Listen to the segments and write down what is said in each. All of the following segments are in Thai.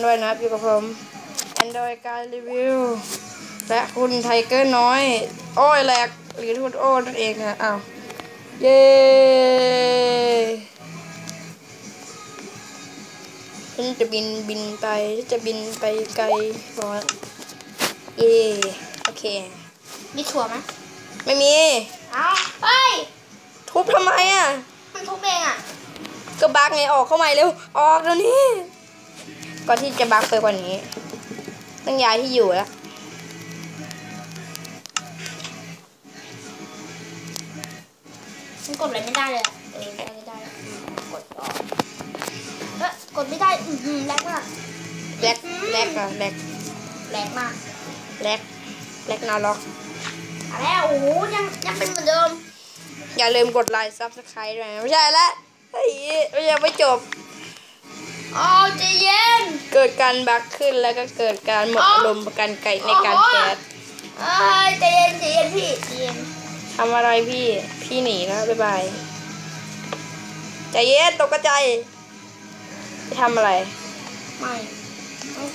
กคนด้วยนะครับอยู่กับผม Android การรีวิวและคุณไทเกอร์น้อย โอ้ยแหลกหรือทุนโอ้นั่นเองนะอ้าวเย้ฉันจะบินบินไปฉันจะบินไปไกลร้อนเย้โอเค มีถั่วไหมไม่มี เอ้าเฮ้ย ทุบทำไมอะ มันทุบเองอะ ก็บักไงออกเข้าใหม่เร็ว ออกเดี๋ยวนี้ ก่อนที่จะบักไปกว่านี้ ต้องย้ายที่อยู่แล้วมันกดอะไรไม่ได้เลยอะเออได้ได้ได้กดออกเอ๊ะกดไม่ได้ อือหือแรงมากแลกแลกอะแลกแรงมากแลกแลกนาล็อกเอาแล้วโอ้โหยังยังเป็นเหมือนเดิม อย่าลืมกดไลค์ซับสไครต์ด้วยนะไม่ใช่ละเฮ้ยยังไม่จบ อ๋อใจเย็น เกิดการบักขึ้นแล้วก็เกิดการหมดอ๋ออารมณ์ประกันไก่ในการอ๋อแคสเอ้ยใจเย็นใจเย็นพี่ใจเย็นทำอะไรพี่ พี่หนีนะบ๊ายบายใจเย็นตกกระใจายจะทำอะไร ไม่เอ้า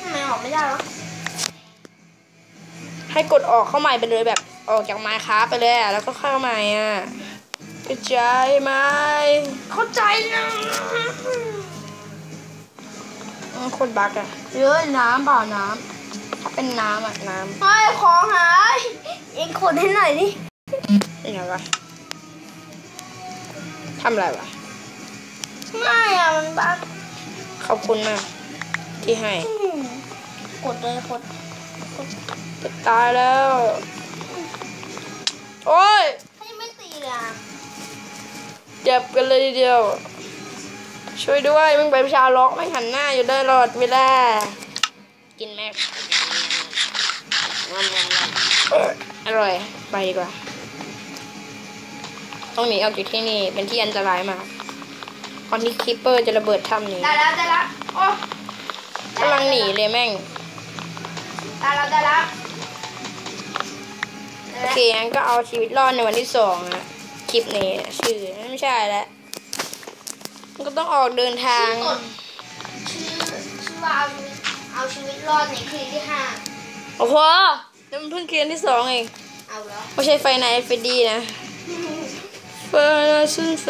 ทำไมออกไม่ได้วะให้กดออกเข้าใหม่ไปเลยแบบออกจากไมค์ค้าไปเลยอะแล้วก็เข้าใหม่อะ กระจายไหมเข้าใจนะอืมโคนบักอะเยอะน้ำเปล่าน้ำถ้าเป็นน้ำอะน้เฮ้ยของหายเองขนให้หน่อยดิำนี่ไงวะทำอะไรวะไม่อะมันบักขอบคุณมากที่ให้อืมกดเลยกดจะตายแล้ว โอ้ยเขายังไม่ตีเลยอะ เจ็บกันเลยทีเดียว ช่วยด้วยมึงไปชาวล็อกไม่หันหน้าอยู่ได้รอดเวลากินแม่เอออร่อยไปดีกว่าต้องหนีออกจากที่นี่เป็นที่อันตรายมากก่อนที่คลิปเปอร์จะระเบิดถ้ำนี้ได้แล้วได้แล้วโอ้กำลังหนีเลยแม่งได้แล้วได้แล้วโอเคงั้นก็เอาชีวิตรอดในวันที่สองอะคลิปนี้ชื่อ ไม่ใช่แล้วมันก็ต้องออกเดินทางชื่อกดชื่อชื่อว่าเอาชีวิตเอาชีวิตรอดในคืนที่ห้าโอ้โหนี่มันเพิ่งเคียนที่สองเองเอาแล้วไม่ใช่ไฟในเฟดีนะไฟในซุนเฟ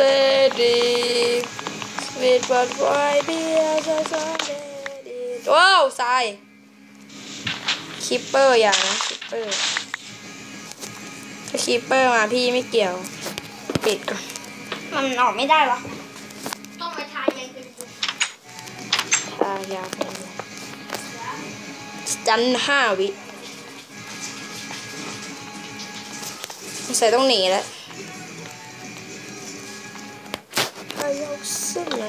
ดีสวีทบัตไวเบียร์ซาซาเดดีว้าวทรายคิปเปอร์อย่างนะคิปเปอร์ถ้าคิปเปอร์มาพี่ไม่เกี่ยว ปิดก่อน มันออกไม่ได้วะต้องไปทายยังเป็นอยู่ทายาเป็นจันห้าวิใส่ต้องหนีแล้วพายกเส้นไหน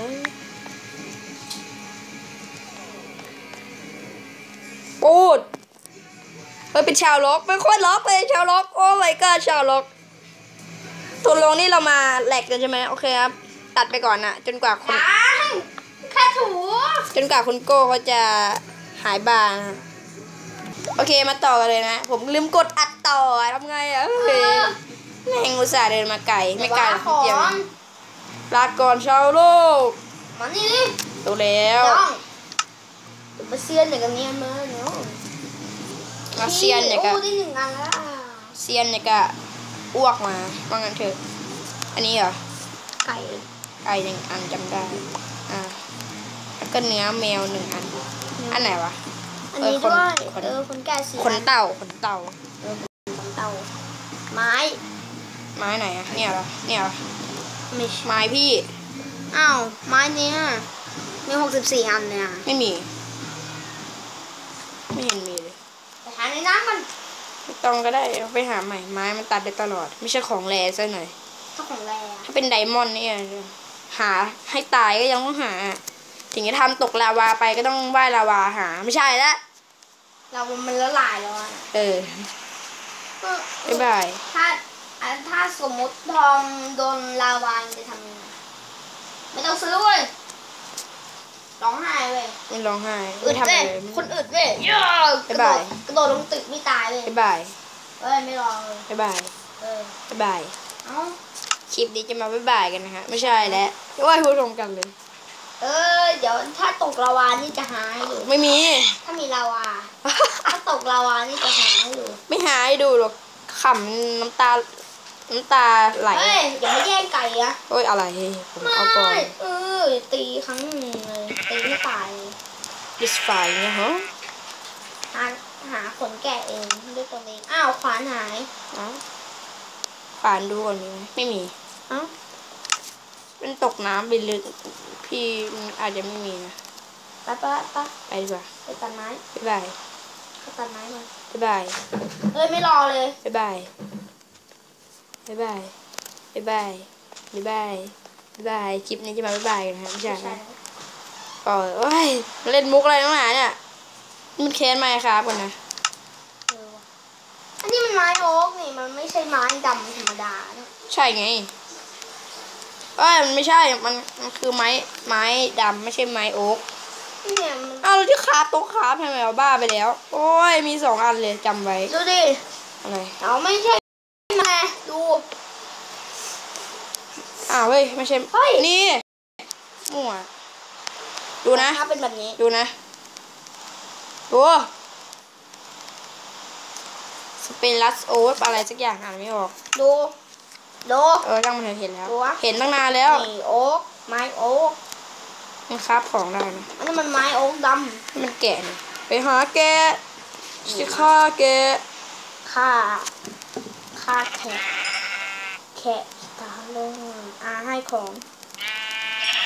ปูดเฮ้ยเป็นชาวล็อกเป็นโคตรล็อกเลยชาวล็อก โอ้ my god ชาวล็อก ตัวลงนี่เรามาแหลกกันใช่ไหมโอเคครับ ตัดไปก่อนนะจนกว่าคนยังแค่ถูจนกว่าคุณโก้เขาจะหายบานะฮะโอเคมาต่อกันเลยนะ ผมลืมกดอัดต่อทำไงอะเอเฮ้ยอแม่งอุตส่าห์เดินมาไกลไม่ไกลหรอกขอเดียวงลาก่อนชาวโลกมานี่ดิดูแล้วน้องเดี๋ยวมาเซียนอย่างกับเนี้ยมาเนาะมาเซียนเนี่ยก็โอ้ได้หนึ่งอันแล้วเซียนเนี่ยก็ อ้วกมาว่างั้นเถอะ อันนี้เหรอ ไก่ไก่หนึ่งอันจำได้ อ่า แล้วก็เนื้อแมวหนึ่งอัน อันไหนวะ อันนี้เออคนด้วยคนเออคนแก่เสียขนเต่าขนเต่าเต่า ไม้ ไม้ไหนอะเนี่ยเหรอ เนี่ยเหรอไม่ใช่ไม้พี่ อ้าว ไม้เนี้ยมีหกสิบสี่อันเนี่ย ไม่มี ไม่เห็นมีเลยแต่หาในน้ำมัน ไม่ต้องก็ได้เอาไปหาใหม่ไม้มันตัดได้ตลอด ไม่ใช่ของแรซะหน่อยเจ้าของแร่ถ้าเป็นไดมอนด์เนี่ยหาให้ตายก็ยังต้องหา ถึงจะทำตกลาวาไปก็ต้องว่ายลาวาหา ไม่ใช่ละเรามันละลายแล้วอะเออบ๊ายบายถ้าอะถ้าสมมติทองโดนลาวาจะทำยังไงไม่ต้องซื้อเว้ย ร้องไห้เว้ยไม่ร้องไห้อึไม่ดทำอะเว้ไรยเลยคนอึดเว้ยเยอะกระโดบ๊ายดบายกระโดดลงตึกไม่ตายเว้ยบ๊ายบายเอ้ยไม่รอเลยบ๊ายบายเออบ๊ายบาย เอ้าคลิปนี้จะมาบ๊ายบายกันนะฮะไม่ใช่แล้วว่าพูดตรงกันเลยเเออเดี๋ยวถ้าตกลาวานี่จะหาให้ดูไม่มี ถ้ามีลาวา ถ้าตกลาวานี่จะหาให้ดูไม่หาให้ดูหรอกขำน้ำตา น้ำตาไหลเฮ้ยอย่ามาแย่งไก่อะเฮ้ยอะไรผมไม่เอาก่อนเออตีครั้งหนึ่งเลยตีไม่ตายเลยดิสไฟเนี่ยฮะหาหาขนแกะเองด้วยตัวเองอ้าวขวานหายเอ้าขวานดูก่อนมีไหมไม่มีเอ้ามันตกน้ำไปลึกพี่มันอาจจะไม่มีนะไปปะปะไปดีกว่าไปตัดไม้บ๊ายบายไปตัดไม้มาบ๊ายบายเอ้ยไม่รอเลยบ๊ายบาย บ๊ายบาย บ๊ายบาย บ๊ายบาย บ๊ายบาย คลิปนี้จะมาบ๊ายบายกันนะครับไม่ใช่ใช่นะก่อนโอ้ยมาเล่นมุกอะไรตั้งหนาเนี่ยนี่มันแค้นไหมครับกันนะเออว่ะอันนี้มันไม้โอ๊กนี่ มันไม่ใช่ไม้ดำธรรมดานะใช่ไงเอ้ยมันไม่ใช่ มันมันคือไม้ไม้ดำไม่ใช่ไม้โอ๊กเนี่ยมันอ้าวเราที่คราฟโต๊ะคราฟทำไมเอาบ้าไปแล้ว โอ้ยมีสองอันเลยจำไว้ ดูดิ อะไร เอาไม่ใช่แม่ดู อ้าวเฮ้ยไม่ใช่ เฮ้ย นี่มั่วดูนะ ถ้าเป็นแบบนี้ ดูนะ ดูสเปนลัสโอฟอะไรสักอย่างอ่านไม่ออก ดูดูเออช่างมันเถอะเห็นแล้ว ดูวะเห็นตั้งนานแล้วนี่โอ๊กไม้โอ๊กมันคราฟของได้นะอันนี้มันไม้โอ๊กดให้มันแกะหน่อยไปหาแกะจะฆ่าแกะำค่าค่าแขกแขกตาลงอา ให้ของ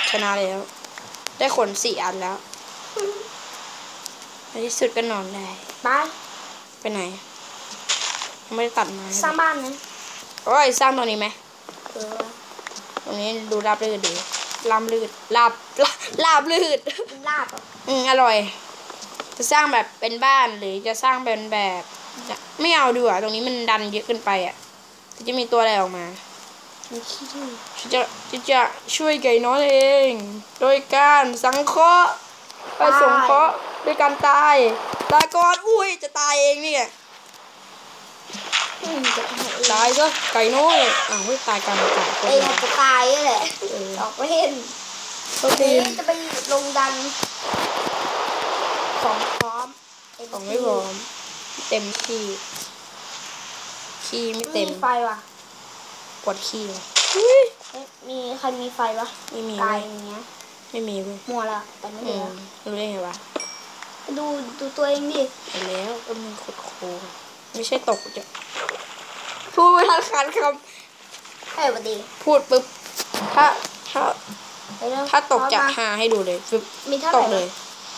ชนะแล้ว ได้ขนสี่อันแล้วในที่สุดก็นอนได้ไปไปไหนยังไม่ได้ตัดไม้สร้างบ้านนะโอ้ยสร้างตรงนี้ไหมเออตรงนี้ดูราบลื่นดีลามลื่นลาบลาลาบลื่นลาบอะอืมอร่อย จะสร้างแบบเป็นบ้านหรือจะสร้างเป็นแบบจะไม่เอาดีกว่าตรงนี้มันดันเยอะเกินไปอะจะมีตัวอะไรออกมา มีขี้ดื้อฉันจะฉันจะช่วยไก่น้อยเอง โดยการสังเคราะห์ไปสงเคราะห์ด้วยการตายตายก่อนอุ้ยจะตายเองเนี่ยอืมจะทำให้เองตายซะไก่น้อยอ้าวเฮ้ยตายกลางอากาศเองอาจจะตายนี่แหละเออออกไปเห็นโชคดีนี้จะไปลงดันของพร้อมของไม่พร้อม เต็มที่ ขี้ไม่เต็มมีไฟว่ะป วดขี้เลยเอ๊ะมีใครมีไฟวะไม่มีกาเว้ยยอย่างเงี้ยไม่มีเว้ยมัวละแต่ไม่เหอืลือมรู้ได้ไงวะดูดูตัวเองดิเห็นแล้วเออมันโคตรโคตรไม่ใช่ตกจะพูดไม่ทันขาดคเฮ้ยสวัสดีำพูดปุ๊บถ้าถ้าไปเร็วถ้าตกจะพร้อมหาให้ดูเลยปุ๊บมามีเท่าตไหร่กเลย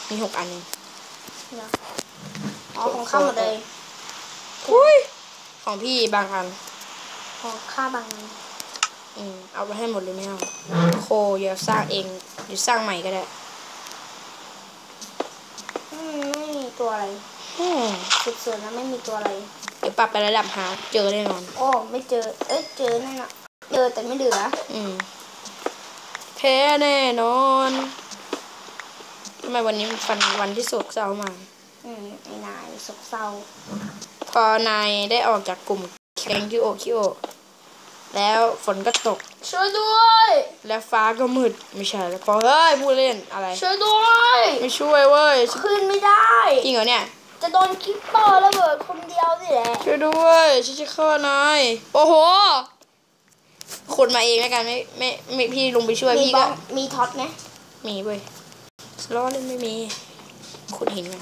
มีหกอันเองเหรออ๋อของข้าหมดเลยอุ้ยของพี่บางอัน ของข้าบางอันอืมเอาไปให้หมดเลยไม่เอาโคอย่าสร้างเองหรือสร้างใหม่ก็ได้อืมไม่มีตัวอะไรอืมสุดส่วนแล้วไม่มีตัวอะไร เดี๋ยวปรับไประดับหาเจอแน่นอนโอ้ไม่เจอ เอ้ยเจอนั่นน่ะเจอแต่ไม่เหลือ อืมแพ้แน่นอนทำไมวันนี้มันฟันวันที่โศกเศร้ามาอืมไอ้นายสกเศร้า พอนายได้ออกจากกลุ่มแก๊งคิโอคิโอ แล้วฝนก็ตก ช่วยด้วย แล้วฟ้าก็มืดไม่ใช่แล้วพอเฮ้ยพูดเล่นอะไร ช่วยด้วย ไม่ช่วยเว้ยขึ้นไม่ได้จริงเหรอเนี่ย จะโดนคิปเปอร์ระเบิดคนเดียวนี่แหละช่วยด้วยฉันจะฆ่านายโอ้โหขุดมาเองแล้วกันไม่ไม่ไม่พี่ลงไปช่วยมีพี่บก็อกมีท็อตไหมมีเว้ยล้อเล่นไม่มีขุดหินมา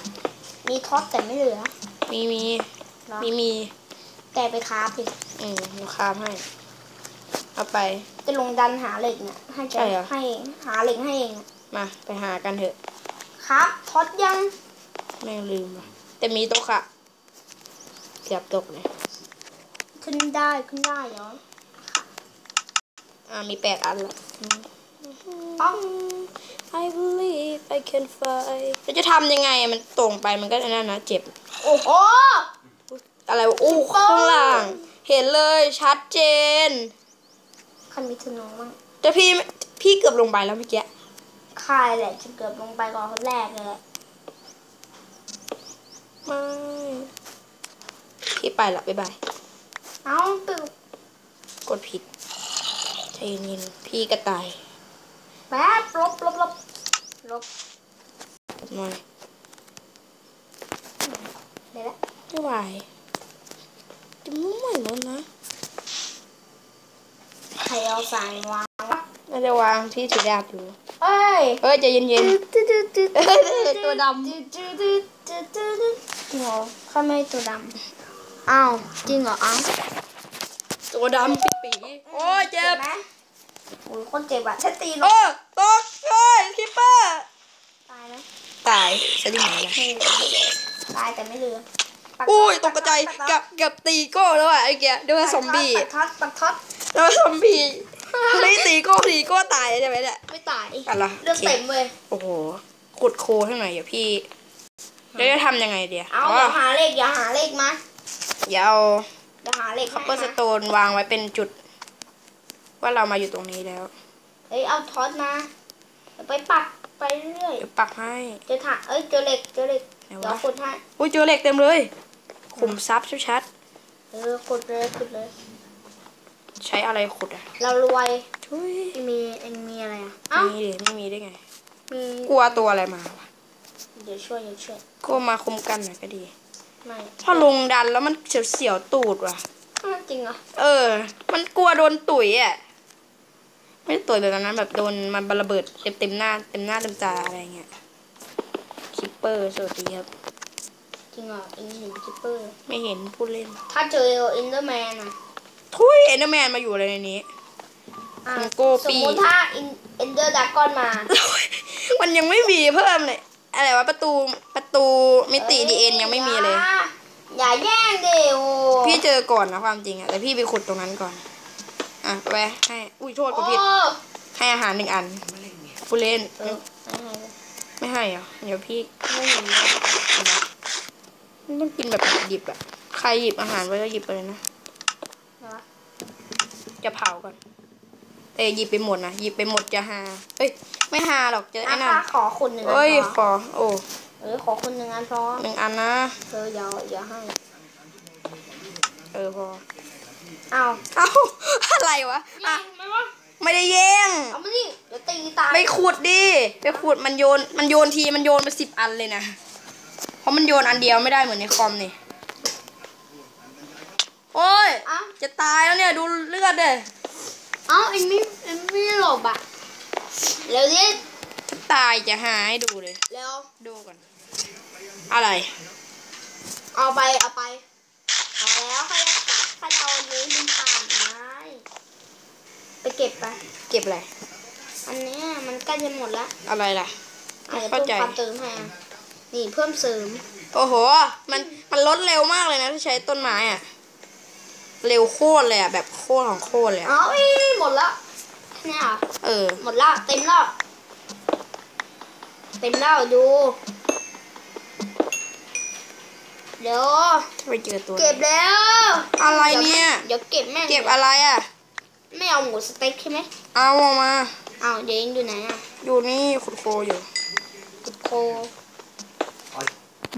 มีท็อตแต่ไม่เหลือ มีมีเหรอมีมีแต่ไปคราฟดิอืมเราคามให้ เอาไป จะลงดันหาเหล็กเนี่ยให้แกใช่เหรอ ให้หาเหล็กให้เองอะมาไปหากันเถอะ ครับท็อตยังแม่งลืมว่ะแต่มีโต๊ะค่ะเกือบตกเลย ขึ้นได้ขึ้นได้เหรออ่ามีแปดอันละอ๋อ I believe I can fly แล้วจะทำยังไงอะมันตรงไปมันก็อันนั้นนะเจ็บ โอ้โห อะไรวะอู้ข้างล่าง เห็นเลยชัดเจนใครมีธนูมั่งแต่พี่พี่เกือบลงไปแล้วเมื่อกี้ใครแหละจะเกือบลงไปก่อนคนแรกเลยไม่พี่ไปละบ๊ายบาย เอ้าตึกกดผิดใจเย็นๆพี่กระต่ายแป๊บลบลบลบลบหน่อยเดี๋ยวละไม่ไหวจะมุ่งใหม่หมดนะ ใครเอาสายวางวะน่าจะวางที่ถือดาบอยู่เอ้ยเอ้ยใจเย็นตึ๊ดตึ๊ดตึ๊ดเอ้ยตัวดำตึ๊ดตึ๊ดตึ๊ดตึ๊ดตึ๊ดตึ๊ดจริงเหรอข้าไม่ตัวดำอ้าวจริงเหรออ้าวๆตัวดำปิดปีโอ้ยเจ็บไหมโอ้ยคนเจ็บอะถ้าตีลโอ้งตกเอ้ยคิปเปอร์ตายไหมตายสลิมไหนล่ะไม่ตายแต่ไม่เหลือปักอุ้ยตท็กใจกับกับตีโก้แล้วอะไอ้แกเดี๋ยวซอมบี้ปักท็อตปักท็อต แล้วซอมบี้เฮ้ยตีโก้ตีโก้ตายใช่ไหมเนี่ย ไม่ตายอะไรเลือดเต็มเลยโอ้โหขุดโคให้หน่อยอย่าพี่แล้วจะทำยังไงเดียเอาอย่าหาเลขอย่าหาเลขมาอย่าเอาอย่าหาเลขคัพเปอร์สโตนวางไว้เป็นจุด ว่าเรามาอยู่ตรงนี้แล้ว เอ้ยเอาท็อตมาเดี๋ยวไปปักไปเรื่อยเดี๋ยวปักให้เจอถาเอ้ยเจอเหล็กเจอเหล็กไหนเดี๋ยววะขุดให้อุ้ยเจอเหล็กเต็มเลยขุมทรัพย์ชัดเออขุดเลยขุดเลยๆ ใช้อะไรขุดอะเรารวยทุยมีเอ็งมีอะไรอะเอ้ามีดิไม่มีได้ไง มีกลัวตัวอะไรมาวะเดี๋ยวช่วยเดี๋ยวช่วยก็มาคุมกันหน่อยก็ดี ไม่ถ้าลงดันแล้วมันเสียวๆตูดว่ะ อ้าวจริงเหรอ เออ มันกลัวโดนตุ๋ยอะ ไม่ได้ตุ๋ยแบบนั้นแบบโดนมันระเบิดเต็มเต็มๆหน้าเต็มหน้าเต็มตาอะไรเงี้ยคิปเปอร์สวัสดีครับ จริงเหรอเอ็งเห็นคิปเปอร์ ไม่เห็นผู้เล่น ถ้าเจอเอ็นเดอร์แมนอะ ทุยเอนเดอร์แมนมาอยู่อะไรในนี้ อะคุณโก้สปีมมติถ้าเอ็นเดอร์ดากอนมา มันยังไม่มีเพิ่มเลยอะไรวะประตูประตูมิติดีเอ็นยังไม่มีเลย อาอย่าแย่งเดียวพี่เจอก่อนนะความจริงอะแต่พี่ไปขุดตรงนั้นก่อน อะไปให้อุ้ยโทษกูโอ้ผิด ให้อาหารหนึ่งอันผู้เล่นเออไม่ให้เลยไม่ให้เหรอเดี๋ยวพี่ไม่เห็นเลยมันต้องกินแบบหยิบอะใครหยิบอาหารไว้ก็หยิบไปเลยนะนะ จะเผาก่อนเอ้ยหยิบไปหมดนะหยิบไปหมดจะหาเอ้ยไม่หาหรอกเจออะไอ้นั่นถ้าขอคุณหนึ่งอันเอ้ยพขออโอ้เออขอคุณหนึ่งอันพอหนึ่งอันนะเธออย่าอย่าให้เออพอเอาเอ้าอะไรวะแย่อะงไหมวะไม่ได้แย่งเอามาดิเดี๋ยวตีตายไปขุดดิไปขุดมันโยนมันโยนทีมันโยนไปสิบอันเลยนะเพราะมันโยนอันเดียวไม่ได้เหมือนในคอมนี่ โอ้ย เอ้า จะตายแล้วเนี่ยดูเลือดเด้เอ้าเอ็นไม่เอ็นไม่หลบอะเร็วดิจะตายจะหาให้ดูเลย เร็วดูก่อน อะไร เอาไปเอาไปเอาแล้วใครจะใครจะเอาอันนี้มันผ่านไม้ไปเก็บไป เก็บอะไร อันเนี้ยมันใกล้จะหมดแล้วอะไรล่ะ อาจจะเข้าเพิ่มใจความเติมให้อะนี่เพิ่มเสริม โอ้โห มันมันลดเร็วมากเลยนะที่ใช้ต้นไม้อะ เร็วโคตรเลยอะแบบโคตรของโคตรเลยอะเอาอีหมดแล้วเนี่ยเหรอเออ หมดแล้วเต็มแล้วเต็มแล้วดู เดี๋ยวไปเจอตัว เก็บแล้วอะไรเนี่ย เดี๋ยวเก็บแม่งเก็บอะไรอะไม่เอาหมูสเต็กใช่ไหมเอาออกมา เอาเดี๋ยวเองอยู่ไหนอะอยู่นี่ขุดโคอยู่ บุตรโค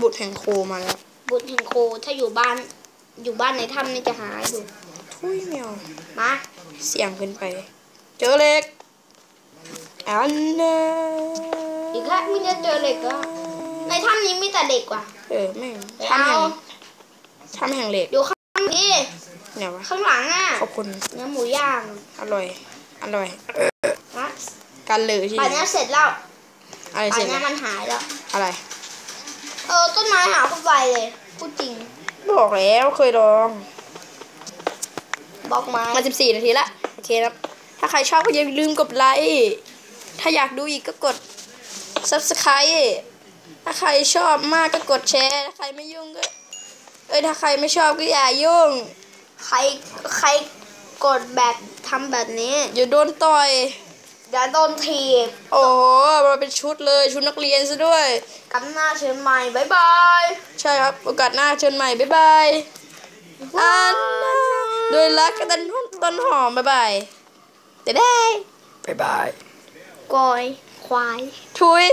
บุตรแห่งโคมาแล้ว บุตรแห่งโคถ้าอยู่บ้าน อยู่บ้านในถ้ำนี่จะหาอยู่ทุยแมวมาเสียงเกินไป เจอเหล็กอันเนอีกแล้วไมแต่จะเจอเหล็กแล้วในถ้ำนี้มีแต่เด็กว่ะเออแม่งไปทำเอาแห่งทำแห่งเหล็กอยู่ข้างนี้เนี่ยวะข้างหลังอะขอบคุณเนื้อหมูย่างอร่อยอร่อยนะกันเลยที่ป่านนี้เสร็จแล้วอะไรป่าเสร็นจนี้แล้วมันหายแล้วอะไร เออต้นไม้หาคนไปเลยพูดจริง บอกแล้วเคยลองบล็อกม้มา 14 นาทีละ โอเคครับ ถ้าใครชอบก็อย่าลืมกดไลค์ ถ้าอยากดูอีกก็กด subscribe ถ้าใครชอบมากก็กดแชร์ ถ้าใครไม่ยุ่งก็ เอ้ย ถ้าใครไม่ชอบก็อย่ายุ่ง ใคร ใครกดแบบทำแบบนี้ อย่าโดนต่อย เดี๋ยวโดนถีบโอ้โหมาเป็นชุดเลยชุดนักเรียนซะด้วย กันหน้าเชิญใหม่บ๊ายบาย ใช่ครับ โอกาสหน้าเชิญใหม่บ๊ายบายอันน่าโดยรักกันต้นต้นหอมบ๊ายบายจะได้บ๊ายบายกอยควายทุย